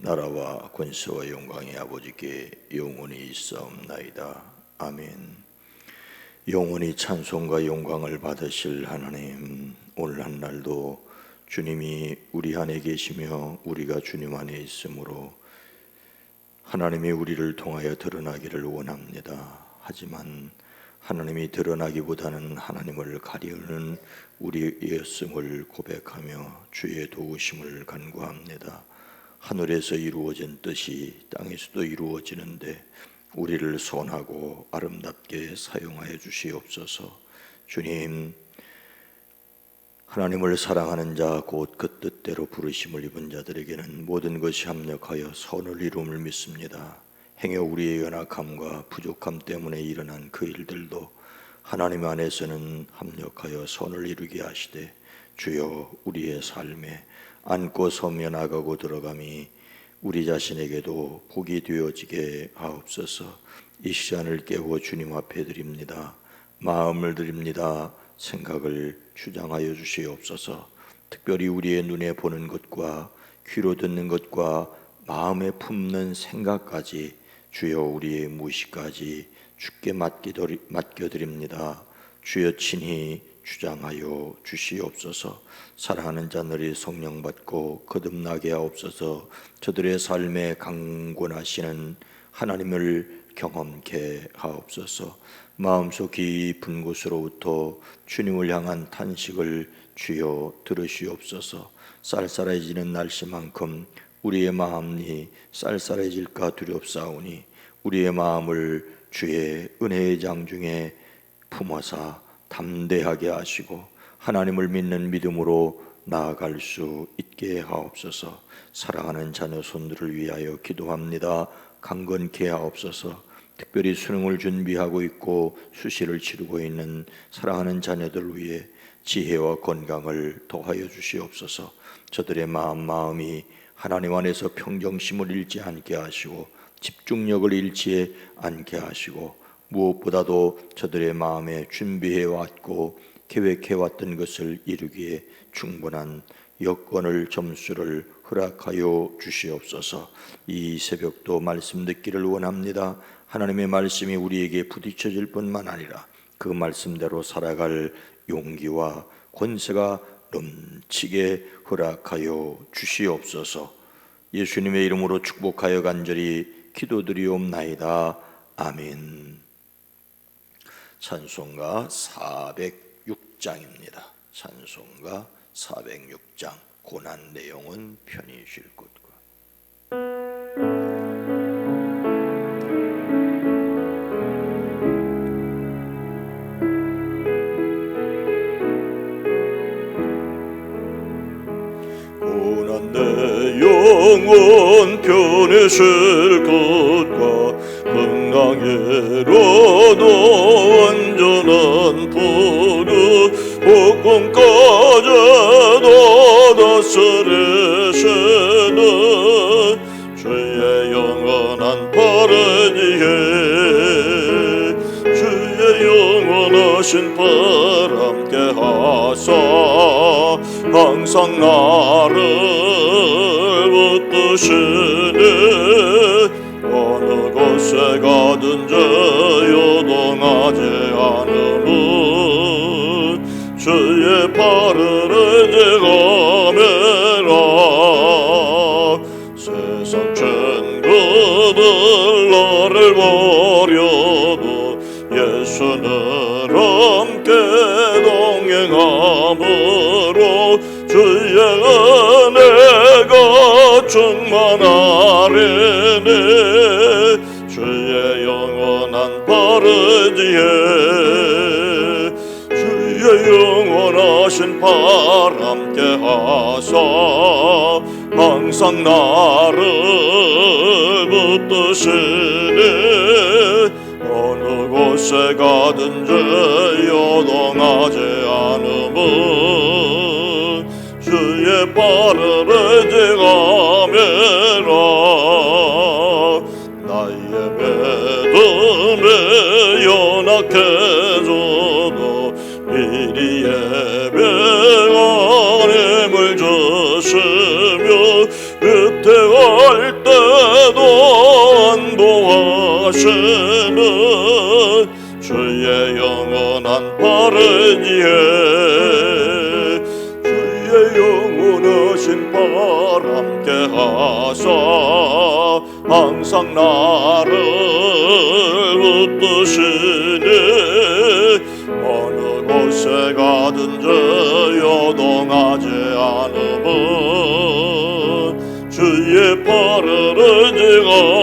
나라와 권세와 영광이 아버지께 영원히 있사옵나이다 아멘 영원히 찬송과 영광을 받으실 하나님 오늘 한 날도 주님이 우리 안에 계시며 우리가 주님 안에 있으므로 하나님이 우리를 통하여 드러나기를 원합니다. 하지만 하나님이 드러나기보다는 하나님을 가리우는 우리였음을 고백하며 주의 도우심을 간구합니다. 하늘에서 이루어진 뜻이 땅에서도 이루어지는데 우리를 선하고 아름답게 사용하여 주시옵소서. 주님 하나님을 사랑하는 자 곧 그 뜻대로 부르심을 입은 자들에게는 모든 것이 합력하여 선을 이룸을 믿습니다. 행여 우리의 연약함과 부족함 때문에 일어난 그 일들도 하나님 안에서는 합력하여 선을 이루게 하시되 주여 우리의 삶에 안고 서며 나가고 들어감이 우리 자신에게도 복이 되어지게 하옵소서. 이 시간을 깨워 주님 앞에 드립니다. 마음을 드립니다. 생각을 주장하여 주시옵소서. 특별히 우리의 눈에 보는 것과 귀로 듣는 것과 마음에 품는 생각까지 주여 우리의 무시까지 주께 맡겨드립니다. 주여 친히 주장하여 주시옵소서. 사랑하는 자들이 성령 받고 거듭나게 하옵소서. 저들의 삶에 강권하시는 하나님을 경험케 하옵소서. 마음속 깊은 곳으로부터 주님을 향한 탄식을 주여 들으시옵소서. 쌀쌀해지는 날씨만큼 우리의 마음이 쌀쌀해질까 두렵사오니 우리의 마음을 주의 은혜의 장중에 품어사 담대하게 하시고 하나님을 믿는 믿음으로 나아갈 수 있게 하옵소서. 사랑하는 자녀 손들을 위하여 기도합니다. 강건케 하옵소서. 특별히 수능을 준비하고 있고 수시를 치르고 있는 사랑하는 자녀들 위해 지혜와 건강을 더하여 주시옵소서. 저들의 마음 마음이 하나님 안에서 평정심을 잃지 않게 하시고 집중력을 잃지 않게 하시고 무엇보다도 저들의 마음에 준비해 왔고 계획해 왔던 것을 이루기에 충분한 여건을 점수를 허락하여 주시옵소서. 이 새벽도 말씀 듣기를 원합니다. 하나님의 말씀이 우리에게 부딪혀질 뿐만 아니라 그 말씀대로 살아갈 용기와 권세가 넘치게 허락하여 주시옵소서. 예수님의 이름으로 축복하여 간절히 기도드리옵나이다. 아멘. 찬송가 406장입니다. 찬송가 406장 고난 내용은 편히 쉴 곳과 고난 내 영혼 편해질 것과 건강해로도 영원하신 바 함께 하사 항상 나를 붙드시네 어느 곳에 가든 동행함으로 주의 은혜가 충만하리니 주의 영원한 바르지에 주의 영원하신 바 함께 하사 항상 나를 붙드시니 어느 곳에 가든지 요동하지 않음은 주의 발을 지가매라. 나의 믿음이 연약해져도 미리 예배한 힘을 주시 하시는 주의 영원한 바르지에. 주의 영원하신 발 함께 하사 항상 나를 붙드시니 어느 곳에 가든지 요동하지 않음은 주의 발을 지가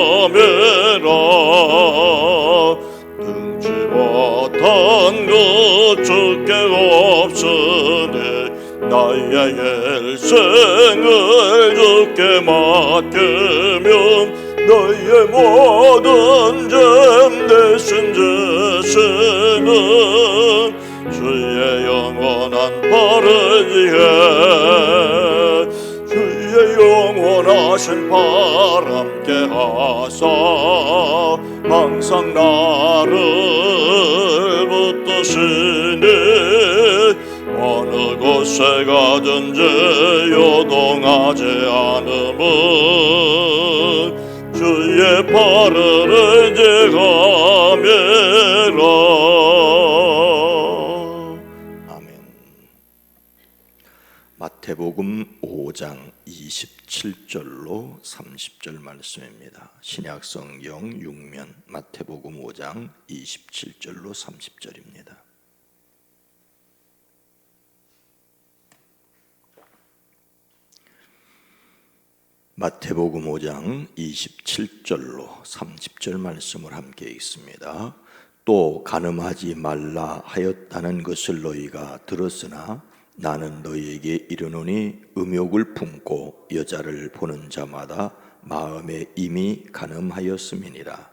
것 주께 없으니 나의 일생을 주께 맡기면 너의 모든 죄 대신 지시는 주의 영원한 바르지에 주의 영원하신 발 함께 하사 항상 나를 붙드시니 어느 곳에 가든지 요동하지 않음은 주의 발을 제가매라 아멘. 마태복음 5장 27절로 30절 말씀입니다. 신약성경 6면 마태복음 5장 27절로 30절입니다. 마태복음 5장 27절로 30절 말씀을 함께 읽습니다. 또 가늠하지 말라 하였다는 것을 너희가 들었으나 나는 너희에게 이르노니 음욕을 품고 여자를 보는 자마다 마음에 이미 가늠하였음이니라.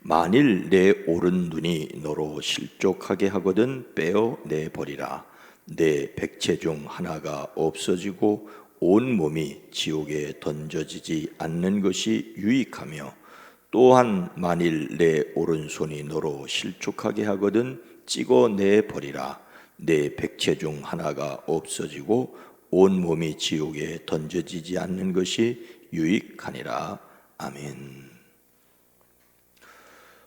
만일 내 오른 눈이 너로 실족하게 하거든 빼어 내 버리라. 내 백체 중 하나가 없어지고 온 몸이 지옥에 던져지지 않는 것이 유익하며 또한 만일 내 오른손이 너로 실족하게 하거든 찍어 내 버리라 내 백체 중 하나가 없어지고 온 몸이 지옥에 던져지지 않는 것이 유익하니라 아멘.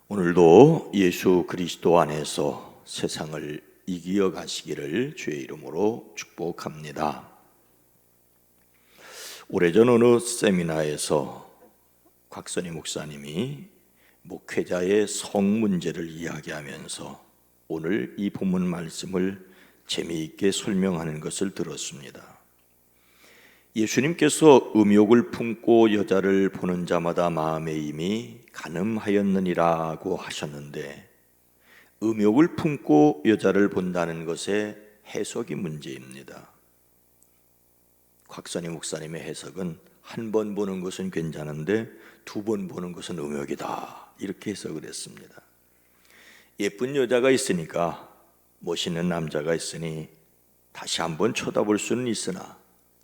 오늘도 예수 그리스도 안에서 세상을 이기어 가시기를 주의 이름으로 축복합니다. 오래전 어느 세미나에서 곽선희 목사님이 목회자의 성 문제를 이야기하면서 오늘 이 본문 말씀을 재미있게 설명하는 것을 들었습니다. 예수님께서 음욕을 품고 여자를 보는 자마다 마음에 이미 가늠하였느니라고 하셨는데 음욕을 품고 여자를 본다는 것의 해석이 문제입니다. 곽선희 목사님의 해석은 한 번 보는 것은 괜찮은데 두 번 보는 것은 음욕이다 이렇게 해석을 했습니다. 예쁜 여자가 있으니까 멋있는 남자가 있으니 다시 한번 쳐다볼 수는 있으나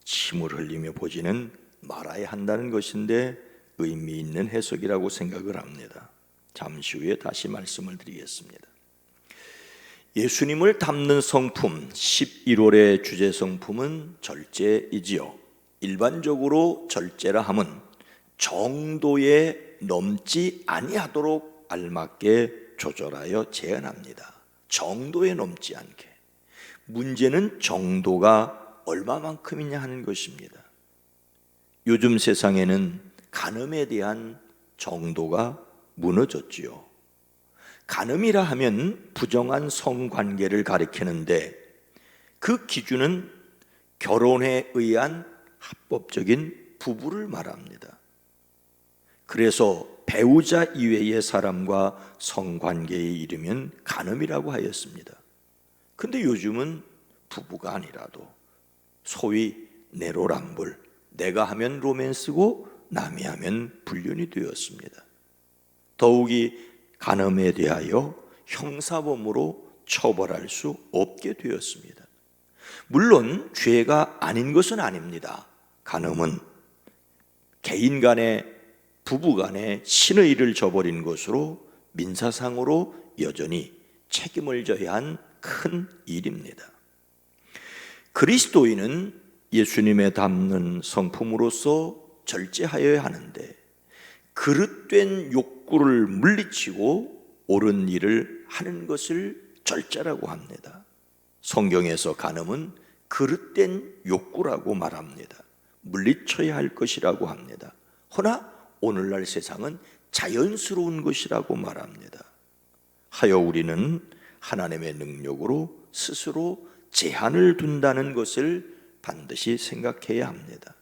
침을 흘리며 보지는 말아야 한다는 것인데 의미 있는 해석이라고 생각을 합니다. 잠시 후에 다시 말씀을 드리겠습니다. 예수님을 담는 성품 11월의 주제 성품은 절제이지요. 일반적으로 절제라 함은 정도에 넘지 아니하도록 알맞게 조절하여 제한합니다. 정도에 넘지 않게. 문제는 정도가 얼마만큼이냐 하는 것입니다. 요즘 세상에는 간음에 대한 정도가 무너졌지요. 간음이라 하면 부정한 성관계를 가리키는데 그 기준은 결혼에 의한 합법적인 부부를 말합니다. 그래서 배우자 이외의 사람과 성관계에 이르면 간음이라고 하였습니다. 근데 요즘은 부부가 아니라도 소위 내로남불, 내가 하면 로맨스고 남이 하면 불륜이 되었습니다. 더욱이 간음에 대하여 형사범으로 처벌할 수 없게 되었습니다. 물론 죄가 아닌 것은 아닙니다. 간음은 개인 간의 부부 간의 신의 일을 저버린 것으로 민사상으로 여전히 책임을 져야 한 큰 일입니다. 그리스도인은 예수님의 담는 성품으로서 절제하여야 하는데 그릇된 욕구를 물리치고 옳은 일을 하는 것을 절제라고 합니다. 성경에서 간음은 그릇된 욕구라고 말합니다. 물리쳐야 할 것이라고 합니다. 허나 오늘날 세상은 자연스러운 것이라고 말합니다. 하여 우리는 하나님의 능력으로 스스로 제한을 둔다는 것을 반드시 생각해야 합니다.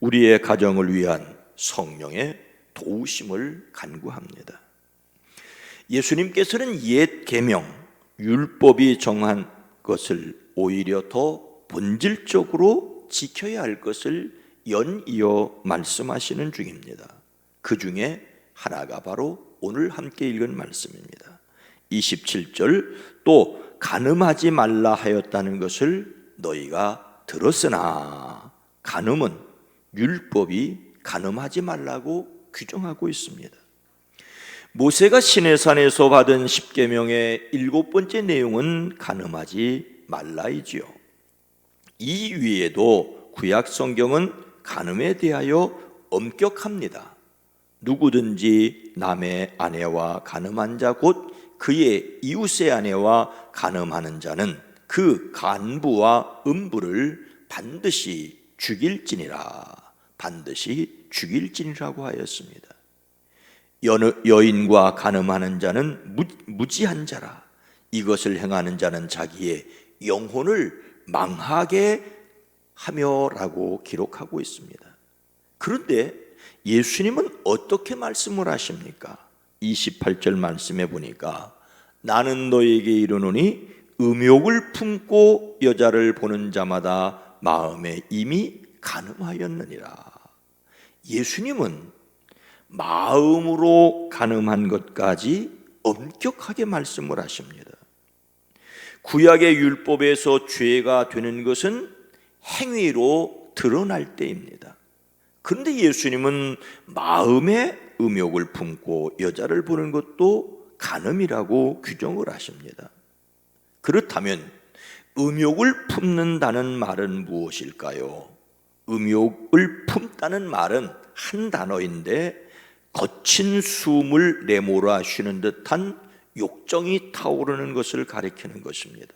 우리의 가정을 위한 성령의 도우심을 간구합니다. 예수님께서는 옛 계명 율법이 정한 것을 오히려 더 본질적으로 지켜야 할 것을 연이어 말씀하시는 중입니다. 그 중에 하나가 바로 오늘 함께 읽은 말씀입니다. 27절 또 간음하지 말라 하였다는 것을 너희가 들었으나 간음은 율법이 간음하지 말라고 규정하고 있습니다. 모세가 시내산에서 받은 십계명의 일곱 번째 내용은 간음하지 말라이지요. 이 위에도 구약 성경은 간음에 대하여 엄격합니다. 누구든지 남의 아내와 간음한 자 곧 그의 이웃의 아내와 간음하는 자는 그 간부와 음부를 반드시 죽일지니라 반드시 죽일지니라고 하였습니다. 여인과 간음하는 자는 무, 무지한 자라 이것을 행하는 자는 자기의 영혼을 망하게 하며라고 기록하고 있습니다. 그런데 예수님은 어떻게 말씀을 하십니까? 28절 말씀해 보니까 나는 너에게 이르노니 음욕을 품고 여자를 보는 자마다 마음에 이미 간음하였느니라. 예수님은 마음으로 간음한 것까지 엄격하게 말씀을 하십니다. 구약의 율법에서 죄가 되는 것은 행위로 드러날 때입니다. 그런데 예수님은 마음의 음욕을 품고 여자를 보는 것도 간음이라고 규정을 하십니다. 그렇다면 음욕을 품는다는 말은 무엇일까요? 음욕을 품다는 말은 한 단어인데 거친 숨을 내몰아 쉬는 듯한 욕정이 타오르는 것을 가리키는 것입니다.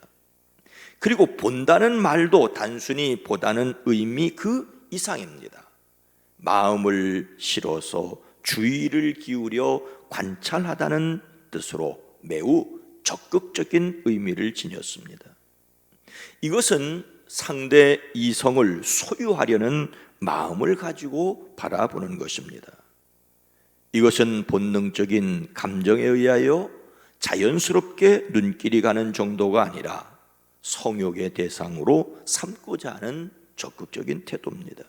그리고 본다는 말도 단순히 보다는 의미 그 이상입니다. 마음을 실어서 주의를 기울여 관찰하다는 뜻으로 매우 적극적인 의미를 지녔습니다. 이것은 상대 이성을 소유하려는 마음을 가지고 바라보는 것입니다. 이것은 본능적인 감정에 의하여 자연스럽게 눈길이 가는 정도가 아니라 성욕의 대상으로 삼고자 하는 적극적인 태도입니다.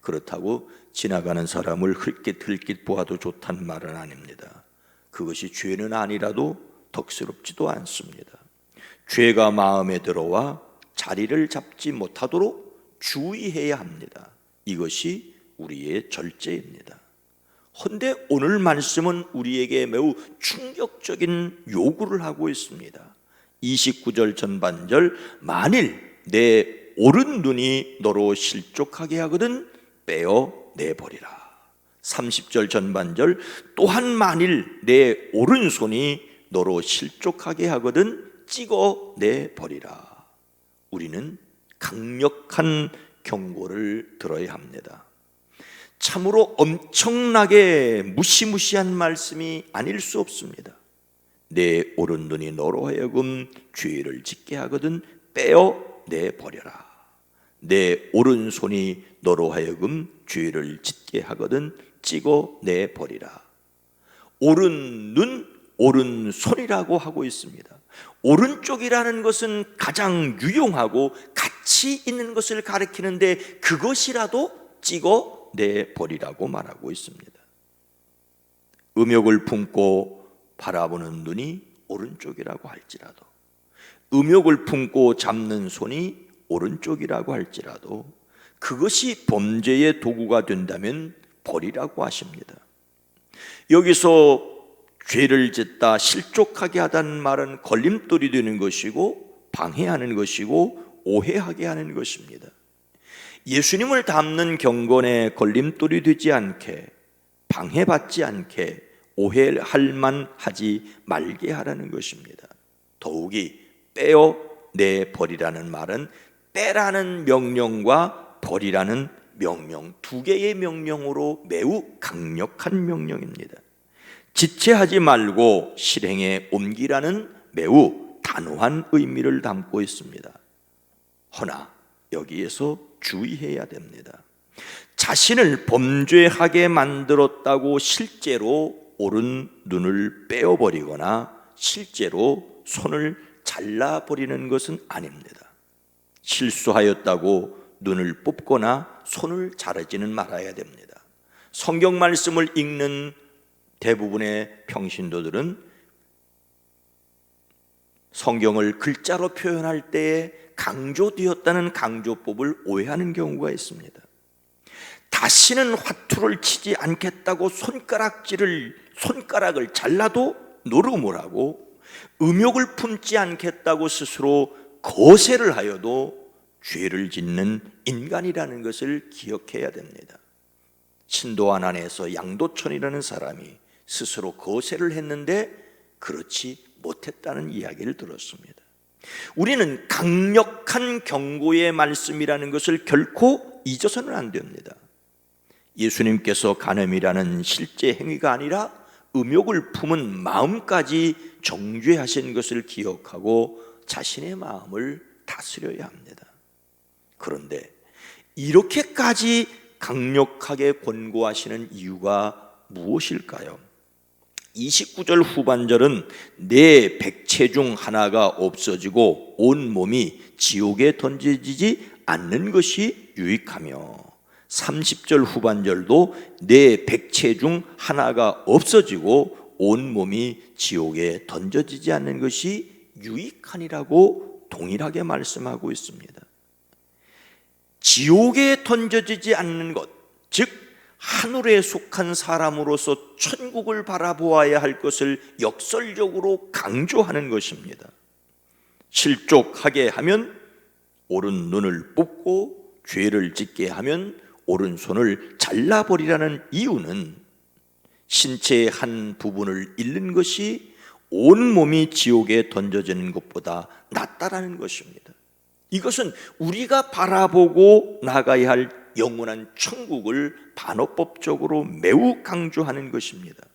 그렇다고 지나가는 사람을 흘깃 흘깃 보아도 좋다는 말은 아닙니다. 그것이 죄는 아니라도 덕스럽지도 않습니다. 죄가 마음에 들어와 자리를 잡지 못하도록 주의해야 합니다. 이것이 우리의 절제입니다. 헌데 오늘 말씀은 우리에게 매우 충격적인 요구를 하고 있습니다. 29절 전반절 만일 내 오른 눈이 너로 실족하게 하거든 빼어 내버리라. 30절 전반절 또한 만일 내 오른손이 너로 실족하게 하거든 찍어 내버리라. 우리는 강력한 경고를 들어야 합니다. 참으로 엄청나게 무시무시한 말씀이 아닐 수 없습니다. 내 오른 눈이 너로 하여금 죄를 짓게 하거든 빼어 내 버려라. 내 오른손이 너로 하여금 죄를 짓게 하거든 찍어 내 버리라. 오른 눈, 오른 손이라고 하고 있습니다. 오른쪽이라는 것은 가장 유용하고 가치 있는 것을 가리키는데 그것이라도 찍어 내 버리라고 말하고 있습니다. 음욕을 품고 바라보는 눈이 오른쪽이라고 할지라도 음욕을 품고 잡는 손이 오른쪽이라고 할지라도 그것이 범죄의 도구가 된다면 버리라고 하십니다. 여기서 죄를 짓다 실족하게 하다는 말은 걸림돌이 되는 것이고 방해하는 것이고 오해하게 하는 것입니다. 예수님을 닮는 경건에 걸림돌이 되지 않게 방해받지 않게 오해할 만 하지 말게 하라는 것입니다. 더욱이 빼어 내 버리라는 말은 빼라는 명령과 버리라는 명령 두 개의 명령으로 매우 강력한 명령입니다. 지체하지 말고 실행에 옮기라는 매우 단호한 의미를 담고 있습니다. 허나 여기에서 주의해야 됩니다. 자신을 범죄하게 만들었다고 실제로 오른 눈을 빼어버리거나 실제로 손을 잘라버리는 것은 아닙니다. 실수하였다고 눈을 뽑거나 손을 자르지는 말아야 됩니다. 성경 말씀을 읽는 대부분의 평신도들은 성경을 글자로 표현할 때에 강조되었다는 강조법을 오해하는 경우가 있습니다. 다시는 화투를 치지 않겠다고 손가락질을 손가락을 잘라도 노름을 하고 음욕을 품지 않겠다고 스스로 거세를 하여도 죄를 짓는 인간이라는 것을 기억해야 됩니다. 신도안 안에서 양도천이라는 사람이 스스로 거세를 했는데 그렇지 못했다는 이야기를 들었습니다. 우리는 강력한 경고의 말씀이라는 것을 결코 잊어서는 안 됩니다. 예수님께서 간음이라는 실제 행위가 아니라 음욕을 품은 마음까지 정죄하신 것을 기억하고 자신의 마음을 다스려야 합니다. 그런데 이렇게까지 강력하게 권고하시는 이유가 무엇일까요? 29절 후반절은 내 백체 중 하나가 없어지고 온 몸이 지옥에 던져지지 않는 것이 유익하며 30절 후반절도 내 백체 중 하나가 없어지고 온 몸이 지옥에 던져지지 않는 것이 유익하니라고 동일하게 말씀하고 있습니다. 지옥에 던져지지 않는 것, 즉 하늘에 속한 사람으로서 천국을 바라보아야 할 것을 역설적으로 강조하는 것입니다. 실족하게 하면 오른 눈을 뽑고 죄를 짓게 하면 오른손을 잘라버리라는 이유는 신체의 한 부분을 잃는 것이 온 몸이 지옥에 던져지는 것보다 낫다라는 것입니다. 이것은 우리가 바라보고 나가야 할 영원한 천국을 반어법적으로 매우 강조하는 것입니다.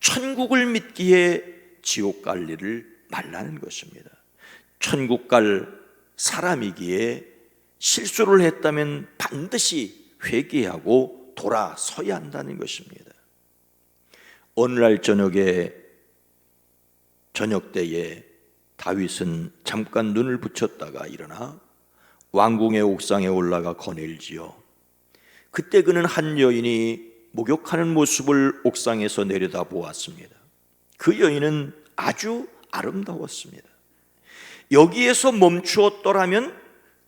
천국을 믿기에 지옥 갈 일을 말라는 것입니다. 천국 갈 사람이기에 실수를 했다면 반드시 회개하고 돌아서야 한다는 것입니다. 오늘날 저녁에 저녁 때에 다윗은 잠깐 눈을 붙였다가 일어나 왕궁의 옥상에 올라가 거닐지요 그때 그는 한 여인이 목욕하는 모습을 옥상에서 내려다 보았습니다. 그 여인은 아주 아름다웠습니다. 여기에서 멈추었더라면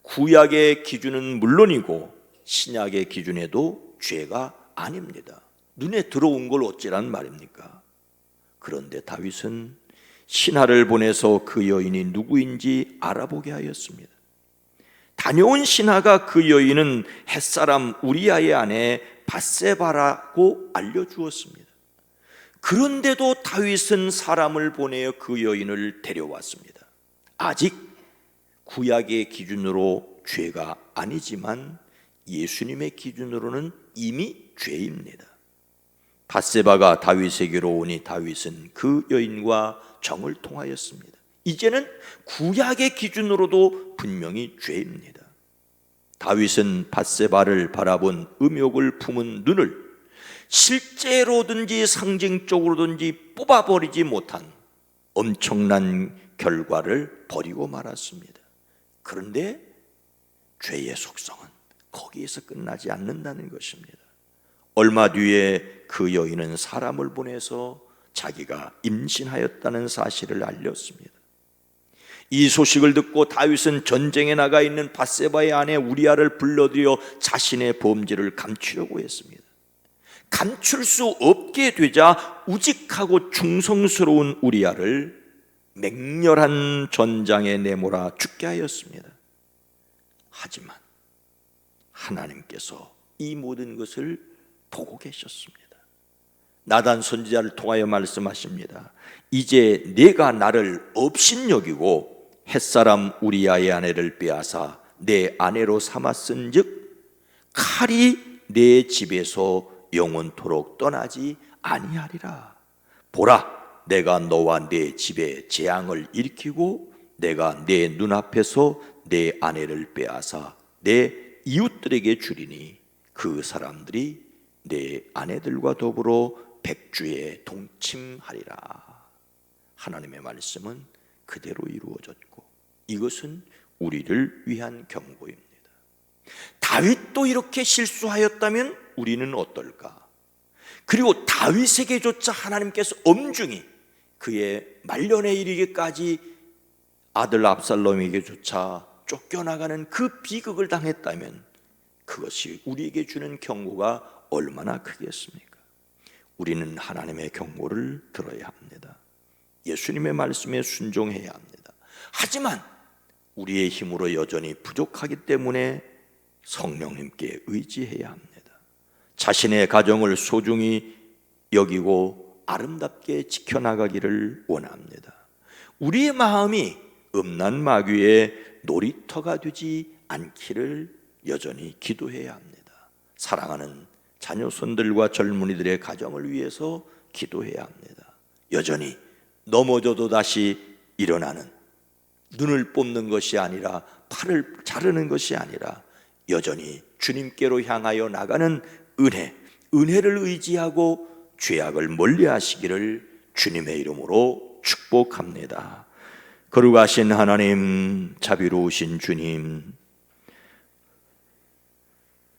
구약의 기준은 물론이고 신약의 기준에도 죄가 아닙니다. 눈에 들어온 걸 어찌란 말입니까? 그런데 다윗은 신하를 보내서 그 여인이 누구인지 알아보게 하였습니다. 다녀온 신하가 그 여인은 햇사람 우리아의 아내 바세바라고 알려주었습니다. 그런데도 다윗은 사람을 보내어 그 여인을 데려왔습니다. 아직 구약의 기준으로 죄가 아니지만 예수님의 기준으로는 이미 죄입니다. 바세바가 다윗에게로 오니 다윗은 그 여인과 정을 통하였습니다. 이제는 구약의 기준으로도 분명히 죄입니다. 다윗은 바세바를 바라본 음욕을 품은 눈을 실제로든지 상징적으로든지 뽑아버리지 못한 엄청난 결과를 버리고 말았습니다. 그런데 죄의 속성은 거기에서 끝나지 않는다는 것입니다. 얼마 뒤에 그 여인은 사람을 보내서 자기가 임신하였다는 사실을 알렸습니다. 이 소식을 듣고 다윗은 전쟁에 나가 있는 바세바의 아내 우리아를 불러들여 자신의 범죄를 감추려고 했습니다. 감출 수 없게 되자 우직하고 충성스러운 우리아를 맹렬한 전장에 내몰아 죽게 하였습니다. 하지만 하나님께서 이 모든 것을 보고 계셨습니다. 나단 선지자를 통하여 말씀하십니다. 이제 내가 나를 업신여기고 햇사람 우리아의 아내를 빼앗아 내 아내로 삼았은즉 칼이 내 집에서 영원토록 떠나지 아니하리라. 보라, 내가 너와 내 집에 재앙을 일으키고 내가 내 눈앞에서 내 아내를 빼앗아 내 이웃들에게 주리니 그 사람들이 내 아내들과 더불어 백주에 동침하리라. 하나님의 말씀은 그대로 이루어졌고 이것은 우리를 위한 경고입니다. 다윗도 이렇게 실수하였다면 우리는 어떨까? 그리고 다윗에게조차 하나님께서 엄중히 그의 말년에 이르기까지 아들 압살롬에게조차 쫓겨나가는 그 비극을 당했다면 그것이 우리에게 주는 경고가 얼마나 크겠습니까? 우리는 하나님의 경고를 들어야 합니다. 예수님의 말씀에 순종해야 합니다. 하지만 우리의 힘으로 여전히 부족하기 때문에 성령님께 의지해야 합니다. 자신의 가정을 소중히 여기고 아름답게 지켜나가기를 원합니다. 우리의 마음이 음란 마귀의 놀이터가 되지 않기를 여전히 기도해야 합니다. 사랑하는 자녀손들과 젊은이들의 가정을 위해서 기도해야 합니다. 여전히 넘어져도 다시 일어나는 눈을 뽑는 것이 아니라 팔을 자르는 것이 아니라 여전히 주님께로 향하여 나가는 은혜, 은혜를 의지하고 죄악을 멀리 하시기를 주님의 이름으로 축복합니다. 거룩하신 하나님, 자비로우신 주님,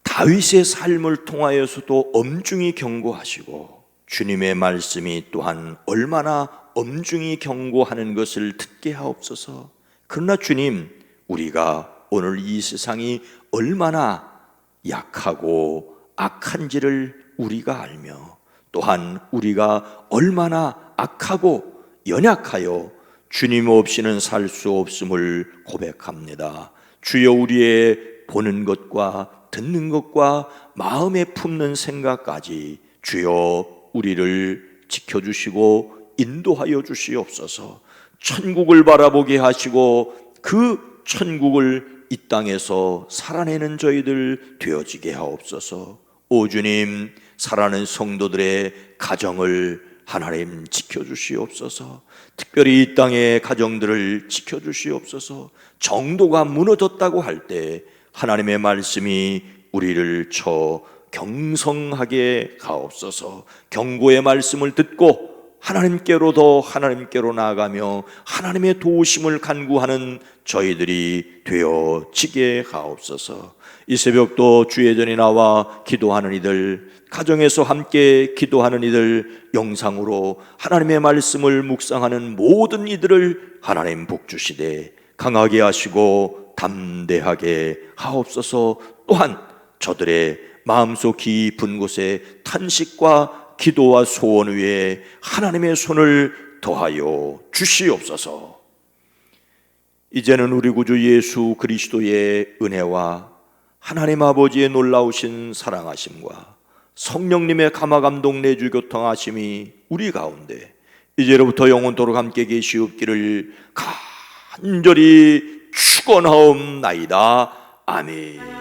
다윗의 삶을 통하여서도 엄중히 경고하시고 주님의 말씀이 또한 얼마나 엄중히 경고하는 것을 듣게 하옵소서. 그러나 주님, 우리가 오늘 이 세상이 얼마나 약하고 악한지를 우리가 알며 또한 우리가 얼마나 악하고 연약하여 주님 없이는 살 수 없음을 고백합니다. 주여 우리의 보는 것과 듣는 것과 마음에 품는 생각까지 주여 우리를 지켜주시고 인도하여 주시옵소서 천국을 바라보게 하시고 그 천국을 이 땅에서 살아내는 저희들 되어지게 하옵소서 오 주님 살아는 성도들의 가정을 하나님 지켜주시옵소서. 특별히 이 땅의 가정들을 지켜주시옵소서. 정도가 무너졌다고 할 때 하나님의 말씀이 우리를 쳐 경성하게 가옵소서. 경고의 말씀을 듣고 하나님께로 더 하나님께로 나아가며 하나님의 도우심을 간구하는 저희들이 되어지게 하옵소서 이 새벽도 주의 전에 나와 기도하는 이들 가정에서 함께 기도하는 이들 영상으로 하나님의 말씀을 묵상하는 모든 이들을 하나님 복주시되 강하게 하시고 담대하게 하옵소서 또한 저들의 마음속 깊은 곳에 탄식과 기도와 소원 위에 하나님의 손을 더하여 주시옵소서. 이제는 우리 구주 예수 그리스도의 은혜와 하나님 아버지의 놀라우신 사랑하심과 성령님의 감화 감동 내주 교통하심이 우리 가운데 이제로부터 영원토록 함께 계시옵기를 간절히 축원하옵나이다. 아멘.